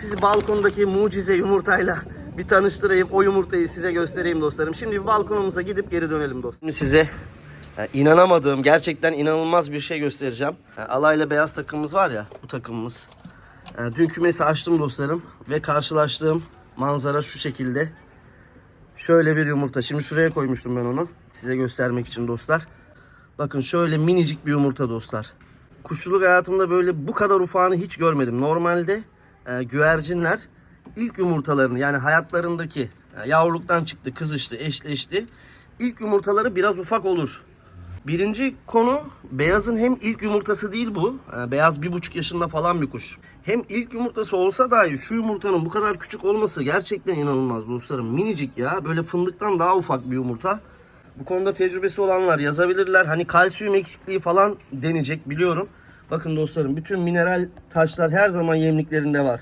Sizi balkondaki mucize yumurtayla bir tanıştırayım. O yumurtayı size göstereyim dostlarım. Şimdi bir balkonumuza gidip geri dönelim dostlarım. Şimdi size e, inanamadığım, gerçekten inanılmaz bir şey göstereceğim. E, Alayla beyaz takımımız var ya, bu takımımız. E, Dün kümesi açtım dostlarım ve karşılaştığım manzara şu şekilde. Şöyle bir yumurta. Şimdi şuraya koymuştum ben onu. Size göstermek için dostlar. Bakın şöyle minicik bir yumurta dostlar. Kuşçuluk hayatımda böyle bu kadar ufağını hiç görmedim. Normalde e, güvercinler ilk yumurtalarını yani hayatlarındaki e, yavruluktan çıktı, kızıştı, eşleşti. İlk yumurtaları biraz ufak olur. Birinci konu beyazın hem ilk yumurtası değil bu. E, beyaz bir buçuk yaşında falan bir kuş. Hem ilk yumurtası olsa dahi şu yumurtanın bu kadar küçük olması gerçekten inanılmaz dostlarım. Minicik ya böyle fındıktan daha ufak bir yumurta. Bu konuda tecrübesi olanlar yazabilirler. Hani kalsiyum eksikliği falan deneyecek biliyorum. Bakın dostlarım bütün mineral taşlar her zaman yemliklerinde var.